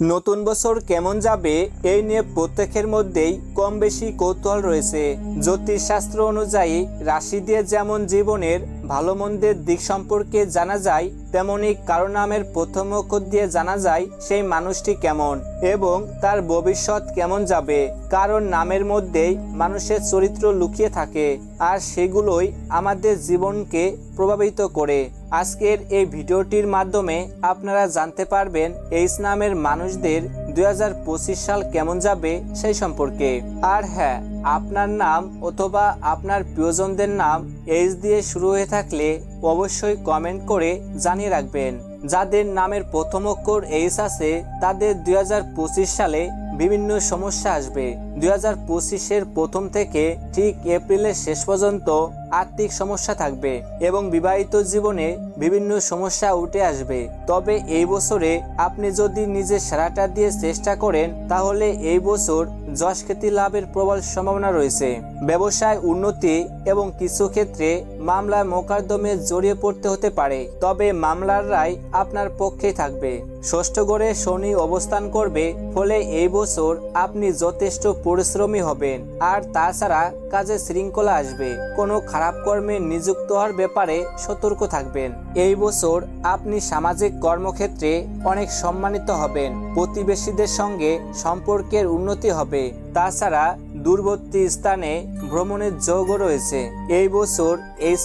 নতুন বছর কেমন যাবে এই নিয়ে প্রত্যেকের মধ্যেই কম বেশি কৌতূহল রয়েছে। জ্যোতিষশাস্ত্র অনুযায়ী রাশি দিয়ে যেমন জীবনের ভালো মন্দের দিক সম্পর্কে জানা যায়, তেমনি কারও নামের প্রথম অক্ষর দিয়ে জানা যায় সেই মানুষটি কেমন এবং তার ভবিষ্যৎ কেমন যাবে। কারণ নামের মধ্যেই মানুষের চরিত্র লুকিয়ে থাকে, আর সেগুলোই আমাদের জীবনকে প্রভাবিত করে। আজকের এই ভিডিওটির মাধ্যমে আপনারা জানতে পারবেন এইচ নামের মানুষদের দু হাজার পঁচিশ সাল কেমন যাবে সেই সম্পর্কে। আর হ্যাঁ আপনার নাম অথবা আপনার প্রিয়জনদের নাম এইচ দিয়ে শুরু হয়ে থাকলে অবশ্যই কমেন্ট করে জানিয়ে রাখবেন। যাদের নামের প্রথম অক্ষর এইচ আছে, তাদের দুই হাজার পঁচিশ সালে বিভিন্ন সমস্যা আসবে। দুই হাজার পঁচিশের প্রথম থেকে ঠিক এপ্রিলের শেষ পর্যন্ত আর্থিক সমস্যা থাকবে এবং বিবাহিত জীবনে বিভিন্ন সমস্যা উঠে আসবে। তবে এই বছরে আপনি যদি নিজের সেরাটা দিয়ে চেষ্টা করেন, তাহলে এই বছর যশ খ্যাতি লাভের প্রবল সম্ভাবনা রয়েছে। ব্যবসায় উন্নতি এবং কিছু ক্ষেত্রে মামলায় মোকদ্দমে জড়িয়ে পড়তে হতে পারে, তবে মামলার রায় আপনার পক্ষে থাকবে। ষষ্ঠ গড়ে শনি অবস্থান করবে, ফলে এই বছর আপনি যথেষ্ট পরিশ্রমী হবেন। আর তাছাড়া কাজে শৃঙ্খলা আসবে। কোনো খারাপ কর্মে নিযুক্ত হওয়ার ব্যাপারে সতর্ক থাকবেন। এই বছর আপনি সামাজিক কর্মক্ষেত্রে অনেক সম্মানিত হবেন। প্রতিবেশীদের সঙ্গে সম্পর্কের উন্নতি হবে। তাছাড়া দূরবর্তী স্থানে ভ্রমণের যোগও রয়েছে। এই বছর এইচ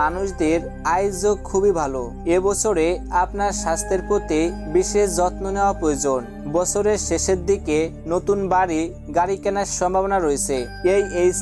মানুষদের আয়োজক খুবই ভালো। এবছরে আপনার স্বাস্থ্যের প্রতি বিশেষ যত্ন নেওয়া প্রয়োজন। বছরের শেষের দিকে নতুন বাড়ি, গাড়ি কেনার সম্ভাবনা রয়েছে। এই এইচ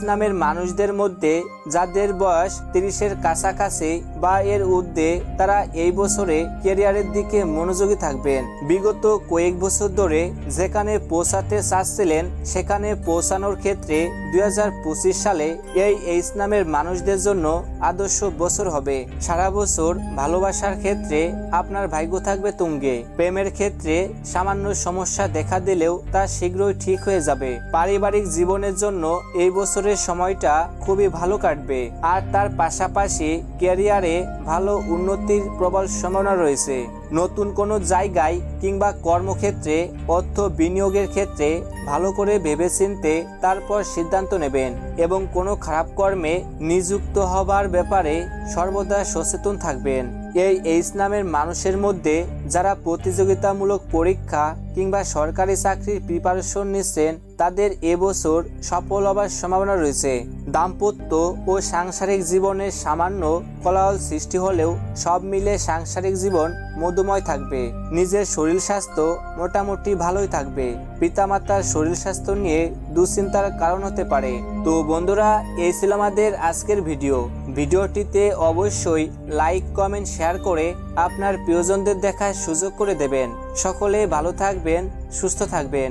মানুষদের মধ্যে যাদের বয়স তিরিশের কাছাকাছি বা এর ঊর্ধ্বে, তারা এই বছরে ক্যারিয়ারের দিকে মনোযোগী থাকবেন। বিগত কয়েক বছর ধরে যেখানে পৌঁছাতে চাচ্ছিলেন, সেখানে পৌঁছানোর ক্ষেত্রে দুই সালে এই এইচ নামের মানুষদের জন্য আদর্শ বছর হবে। সারা বছর ভালোবাসার ক্ষেত্রে আপনার ভাগ্য থাকবে তুঙ্গে। প্রেমের ক্ষেত্রে সামান্য সমস্যা দেখা দিলেও তা শীঘ্রই ঠিক হয়ে যাবে। পারিবারিক জীবনের জন্য এই বছরের সময়টা খুবই ভালো কাটবে। আর তার পাশাপাশি ক্যারিয়ারে ভালো উন্নতির প্রবল সম্ভাবনা রয়েছে। নতুন কোনো জায়গায় কিংবা কর্মক্ষেত্রে, অর্থ বিনিয়োগের ক্ষেত্রে ভালো করে ভেবেচিন্তে তারপর সিদ্ধান্ত নেবেন এবং কোনো খারাপ কর্মে নিযুক্ত হবার ব্যাপারে সর্বদা সচেতন থাকবেন। এই এইচ নামের মানুষের মধ্যে যারা প্রতিযোগিতামূলক পরীক্ষা কিংবা সরকারি চাকরির প্রিপারেশন নিচ্ছেন, তাদের এবছর সফল হবার সম্ভাবনা রয়েছে। দাম্পত্য ও সাংসারিক জীবনের সামান্য কলাহল সৃষ্টি হলেও সব মিলে সাংসারিক জীবন মধুময় থাকবে। নিজের শরীর স্বাস্থ্য মোটামুটি ভালোই থাকবে। পিতামাতার শরীর স্বাস্থ্য নিয়ে দুশ্চিন্তার কারণ হতে পারে। তো বন্ধুরা, এই ছিল আমাদের আজকের ভিডিও ভিডিওটিতে অবশ্যই লাইক, কমেন্ট, শেয়ার করে আপনার প্রিয়জনদের দেখার সুযোগ করে দেবেন। সকলে ভালো থাকবেন, সুস্থ থাকবেন।